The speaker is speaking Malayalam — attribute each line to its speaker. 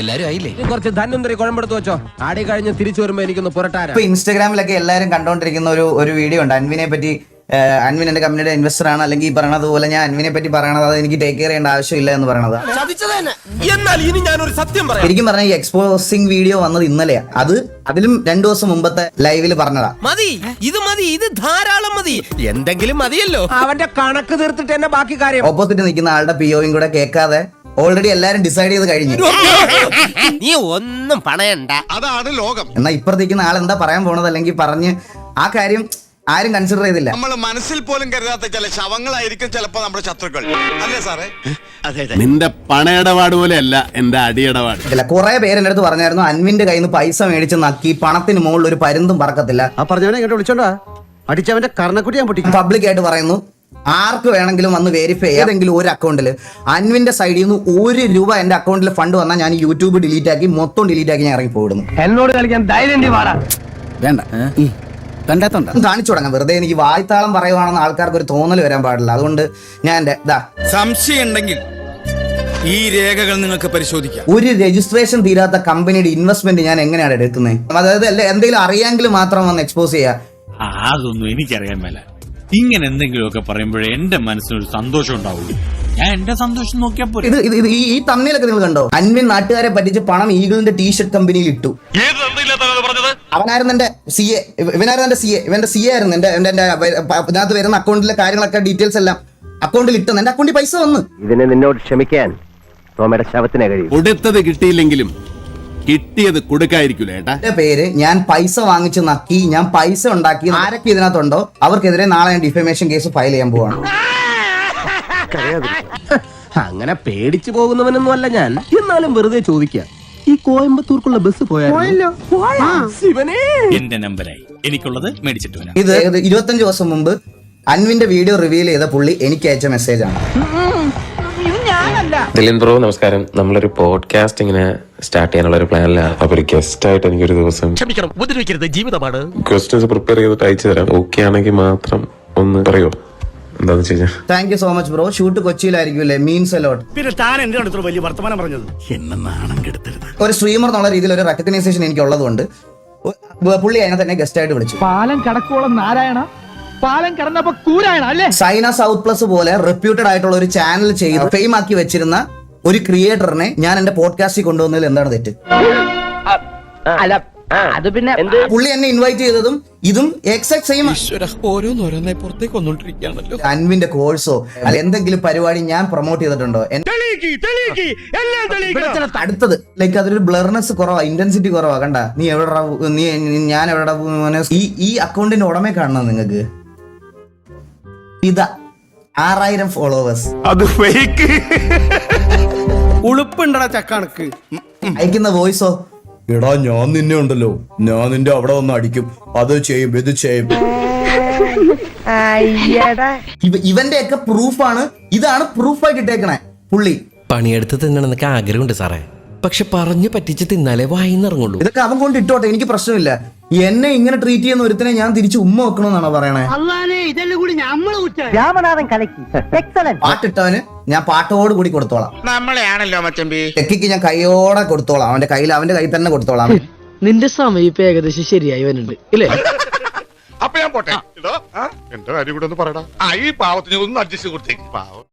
Speaker 1: എല്ലാരും ആയില്ലേ?
Speaker 2: കുറച്ച് ധന്വന്തരി കുഴമ്പെടുത്ത് വെച്ചോ. ആടി കഴിഞ്ഞ് തിരിച്ചു വരുമ്പോ എനിക്കൊന്ന് പുരട്ടാരാ
Speaker 3: ഇപ്പൊ ഇൻസ്റ്റാഗ്രാമിലൊക്കെ എല്ലാരും കണ്ടോണ്ടിരിക്കുന്ന ഒരു ഒരു വീഡിയോ ഉണ്ട്. അൻവിനെ പറ്റി അൻവിൻ എന്റെ കമ്പനിയുടെ ഇൻവെസ്റ്റർ ആണ്. അല്ലെങ്കിൽ ഈ പറയണത് പോലെ ഞാൻ അൻവിനെ പറ്റി പറയണത് അത് എനിക്ക് ടേക്ക് കെയർ ചെയ്യേണ്ട ആവശ്യമില്ല എന്ന് പറയണത്.
Speaker 2: എന്നാൽ ഇനി ഞാനൊരു സത്യം പറയാം.
Speaker 3: ശരിക്കും പറഞ്ഞ ഈ എക്സ്പോസിംഗ് വീഡിയോ വന്നത് ഇന്നലെയാ അത് അതിലും രണ്ടു ദിവസം മുമ്പത്തെ ലൈവിൽ പറഞ്ഞതാ.
Speaker 1: മതി. ഇത് മതി. ഇത് ധാരാളം മതി. എന്തെങ്കിലും മതിയല്ലോ.
Speaker 2: അവന്റെ കണക്ക് തീർത്തിട്ട് തന്നെ ബാക്കി കാര്യം.
Speaker 3: ഓപ്പോസിറ്റ് നിൽക്കുന്ന ആളുടെ പി ഒയും കൂടെ കേൾക്കാതെ ഓൾറെഡി എല്ലാരും ഡിസൈഡ് ചെയ്ത് കഴിഞ്ഞു.
Speaker 1: നീ ഒന്നും പണയണ്ട.
Speaker 4: അതാണ് ലോകം.
Speaker 3: എന്നാ ഇപ്പുറത്തേക്കുന്ന ആൾ എന്താ പറയാൻ പോണത്? അല്ലെങ്കിൽ പറഞ്ഞ് ആ കാര്യം ആരും കൺസിഡർ ചെയ്തില്ല.
Speaker 4: നമ്മൾ മനസ്സിൽ പോലും കരുതാത്ത ചില ശവങ്ങളായിരിക്കും ചിലപ്പോ നമ്മുടെ ശത്രുക്കൾ. അല്ലേ സാറേ? അതെ അതെ.
Speaker 5: നിന്റെ പണയിടപാട് പോലെയല്ല എന്റെ അടിയിടപാട്.
Speaker 3: ഇല്ല കുറെ പേര് എന്റെ അടുത്ത് പറഞ്ഞായിരുന്നു അൻവിന്റെ കയ്യിൽ നിന്ന് പൈസ മേടിച്ച് നക്കി പണത്തിന് മുകളിൽ ഒരു പരുന്തും പറക്കത്തില്ല.
Speaker 6: ആ പറഞ്ഞവനെ ഇങ്ങോട്ട് വിളിച്ചോണ്ടാ. അടിച്ചവന്റെ കർണക്കുട്ടി ഞാൻ പൊട്ടിക്കും.
Speaker 3: പബ്ലിക് ആയിട്ട് പറയുന്നു ആർക്ക് വേണമെങ്കിലും വന്ന് വെരിഫൈ ചെയ്യാം. ഏതെങ്കിലും ഒരു അക്കൗണ്ടിൽ അൻവിന്റെ സൈഡിൽ നിന്ന് ഒരു രൂപ എന്റെ അക്കൗണ്ടിൽ ഫണ്ട് വന്നാൽ ഞാൻ യൂട്യൂബ് ഡിലീറ്റ് ആക്കി മൊത്തം ഡിലീറ്റ് ആക്കി ഞാൻ ഇറങ്ങി പോയിടുന്നു
Speaker 2: എന്നോട് കളിക്കാൻ ധൈര്യം വാടാ.
Speaker 6: വേണ്ട. കണ്ടാത്തോണ്ട.
Speaker 3: കാണിച്ചു തുടങ്ങാം വെറുതെ എനിക്ക് വായ്ത്താളം പറയുവാണെന്ന് ആൾക്കാർക്ക് ഒരു തോന്നൽ വരാൻ പാടില്ല. അതുകൊണ്ട് ഞാൻ എന്റെ ഇതാ
Speaker 7: സംശയം ഉണ്ടെങ്കിൽ ഈ രേഖകൾ നിങ്ങൾക്ക് പരിശോധിക്കാം.
Speaker 3: ഒരു രജിസ്ട്രേഷൻ തീരാത്ത കമ്പനിയുടെ ഇൻവെസ്റ്റ്മെന്റ് ഞാൻ എങ്ങനെയാണ് എടുക്കുന്നത് അതായത് അല്ലെ എന്തെങ്കിലും അറിയാമെങ്കിൽ മാത്രം വന്ന് എക്സ്പോസ്
Speaker 8: ചെയ്യാം. അതൊന്നും എനിക്കറിയാൻ മേല. ഇങ്ങനെ എന്തെങ്കിലുമൊക്കെ പറയുമ്പോഴേ എന്റെ മനസ്സിനൊരു സന്തോഷം ഉണ്ടാവുള്ളൂ. ഞാൻ എന്റെ സന്തോഷം നോക്കിയാ പോരെ.
Speaker 3: ഇത് ഇത് ഇത് ഈ ഈ തമ്മിലൊക്കെ നിങ്ങൾ കണ്ടോ? അൻവിൻ നാട്ടുകാരെ പറ്റിച്ച് പണം ഈഗിളിന്റെ ടീഷർട്ട് കമ്പനിയിൽ ഇട്ടു. അവനായിരുന്നു എന്റെ സി എ ഇവനായിരുന്നു എന്റെ സി എ ഇവന്റെ സി എ ആയിരുന്നു. എന്റെ എന്റെ ഇതിനകത്ത് വരുന്ന അക്കൗണ്ടിലെ കാര്യങ്ങളൊക്കെ ഡീറ്റെയിൽസ് എല്ലാം അക്കൗണ്ടിൽ ഇട്ടെന്ന് എന്റെ അക്കൗണ്ടിൽ പൈസ വന്നു.
Speaker 6: ഇതിനെ നിന്നോട് ക്ഷമിക്കാൻ സോമയുടെ ശവത്തിനെ കഴിയും.
Speaker 5: കൊടുത്തത് കിട്ടിയില്ലെങ്കിലും കിട്ടിയത് കൊടുക്കായിരിക്കും
Speaker 3: എന്റെ പേര് ഞാൻ പൈസ വാങ്ങിച്ച് നക്കി ഞാൻ പൈസ ഉണ്ടാക്കി. ആരൊക്കെ ഇതിനകത്തുണ്ടോ? അവർക്കെതിരെ നാളെ ഞാൻ ഡിഫമേഷൻ കേസ് ഫയൽ ചെയ്യാൻ പോവാണ്.
Speaker 2: അങ്ങനെ പേടിച്ചു പോകുന്നവനൊന്നും അല്ല ഞാൻ. എന്നാലും വെറുതെ ചോദിക്കാം. ഈ കോയമ്പത്തൂർക്കുള്ള ബസ് പോയാലോ?
Speaker 8: എന്റെ നമ്പരായി. എനിക്കുള്ളത് മേടിച്ചിട്ട് വരാം.
Speaker 3: ഇത് ഇത് ഇരുപത്തഞ്ച് ദിവസം മുമ്പ് അൻവിന്റെ വീഡിയോ റിവീൽ ചെയ്ത പുള്ളി എനിക്ക് അയച്ച മെസ്സേജ് ആണ്.
Speaker 9: ദിലീൻ ബ്രോ നമസ്കാരം. നമ്മളൊരു പോഡ്കാസ്റ്റ് ഇങ്ങനെ സ്റ്റാർട്ട് ചെയ്യാനുള്ള ഒരു പ്ലാനിലാണ് അപ്പൊ ഒരു ഗസ്റ്റ് ആയിട്ട് എനിക്കൊരു ദിവസം
Speaker 1: ക്ഷമിക്കണം ഉപദ്രവിക്കരുത്. ജീവിതമാണ്.
Speaker 9: ക്വസ്റ്റ്യൻസ് പ്രിപ്പയർ ചെയ്തിട്ട് അയച്ചു തരാം. ഓക്കെ ആണെങ്കിൽ മാത്രം ഒന്ന് പറയോ. എന്താന്ന് വെച്ച് കഴിഞ്ഞാൽ
Speaker 3: thank you so much bro shoot കൊച്ചിയിലായിരിക്കും means a lot
Speaker 7: പിന്നെ താൻ അടുത്ത് വലിയ വർത്തമാനം പറഞ്ഞത്?
Speaker 8: എന്നെ നാണം കെടുത്തരുത്.
Speaker 3: ഒരു സ്ട്രീമർ എന്നുള്ള രീതിയിൽ ഒരു റെക്കഗ്നൈസേഷൻ എനിക്ക് ഉള്ളതുകൊണ്ട് പുള്ളി അതിനെ തന്നെ ഗസ്റ്റ് ആയിട്ട് വിളിച്ചു.
Speaker 10: പാലം കടക്കോളം നാരായണ? പാലം കടന്നപ്പോ കൂരായണ അല്ലേ?
Speaker 3: സൈന സൗത്ത് പ്ലസ് പോലെ റെപ്യൂട്ടഡ് ആയിട്ടുള്ള ഒരു ചാനൽ ചെയ്ത് ഫെയിം ആക്കി വെച്ചിരുന്ന ഒരു ക്രിയേറ്ററിനെ ഞാൻ എന്റെ പോഡ്കാസ്റ്റിൽ കൊണ്ടുവന്നതിൽ എന്താണ് തെറ്റ്?
Speaker 10: അല്ല അത് പിന്നെ
Speaker 3: പുള്ളി എന്നെ ഇൻവൈറ്റ് ചെയ്തതും ഇതും എക്സാക്ട് സെയിം
Speaker 1: ഓരോന്നോരോന്നെ പുറത്തേക്ക് വന്നോണ്ടിരിക്കുകയാണല്ലോ.
Speaker 3: അൻവിന്റെ കോഴ്സോ അല്ല എന്തെങ്കിലും പരിപാടി ഞാൻ പ്രൊമോട്ട് ചെയ്തിട്ടുണ്ടോ? അടുത്തത് ലൈക്ക് അതൊരു ബ്ലർനെസ് കുറവാ ഇന്റൻസിറ്റി കുറവാ കണ്ട? നീ എവിടെ നീ ഞാൻ എവിടെ മോനെ? ഈ ഈ അക്കൗണ്ടിന്റെ ഉടമയെ കാണണം നിങ്ങൾക്ക് ഇതാ ആറായിരം ഫോളോവേഴ്സ്
Speaker 7: ഉളുപ്പുണ്ടടാ ചക്കണക്ക്
Speaker 3: അയക്കുന്ന വോയിസോ
Speaker 11: എടാ ഞാൻ നിന്നെ ഉണ്ടല്ലോ. ഞാൻ നിന്റെ അവിടെ വന്ന് അടിക്കും. അത് ചെയ്യും ഇത് ചെയ്യും.
Speaker 3: ഇവ- ഇവന്റെ ഒക്കെ പ്രൂഫാണ്. ഇതാണ് പ്രൂഫായിട്ട് ഇട്ടേക്കണേ. പുള്ളി.
Speaker 1: പണിയെടുത്ത് തിന്നണമെന്നൊക്കെ ആഗ്രഹമുണ്ട് സാറേ. പക്ഷെ പറഞ്ഞു പറ്റിച്ച് തിന്നാലേ വായിന്നിറങ്ങുള്ളൂ.
Speaker 3: ഇതൊക്കെ അവൻ കൊണ്ട് ഇട്ടോട്ടെ എനിക്ക് പ്രശ്നമില്ല. എന്നെ ഇങ്ങനെ ട്രീറ്റ് ചെയ്യുന്ന ഒരുത്തിനെ ഞാൻ തിരിച്ച് ഉമ്മ വെക്കണമെന്നാണോ പറയണേ?
Speaker 10: രാമനാഥൻ കലക്കി. എക്സലന്റ്
Speaker 3: പാട്ടിട്ടവന് ഞാൻ പാട്ടോട് കൂടി കൊടുത്തോളാം.
Speaker 4: നമ്മളെയാണല്ലോ മച്ചമ്പി.
Speaker 3: ചെക്കിക്ക് ഞാൻ കൈയോടെ കൊടുത്തോളാം. അവന്റെ കയ്യിൽ അവന്റെ കൈ തന്നെ കൊടുത്തോളാം.
Speaker 10: നിന്റെ സമയം ഇപ്പൊ ഏകദേശം ശരിയായി വരുന്നുണ്ട് ഇല്ലേ?
Speaker 4: അപ്പൊ ഞാൻ പോട്ടെ. എന്റെ കാര്യം കൂടെ ഒന്ന് പറയടാ. ആ ഈ പാവത്തിന് ഒന്ന് അഡ്ജസ്റ്റ് കൊടുത്തേക്ക്. പാവം.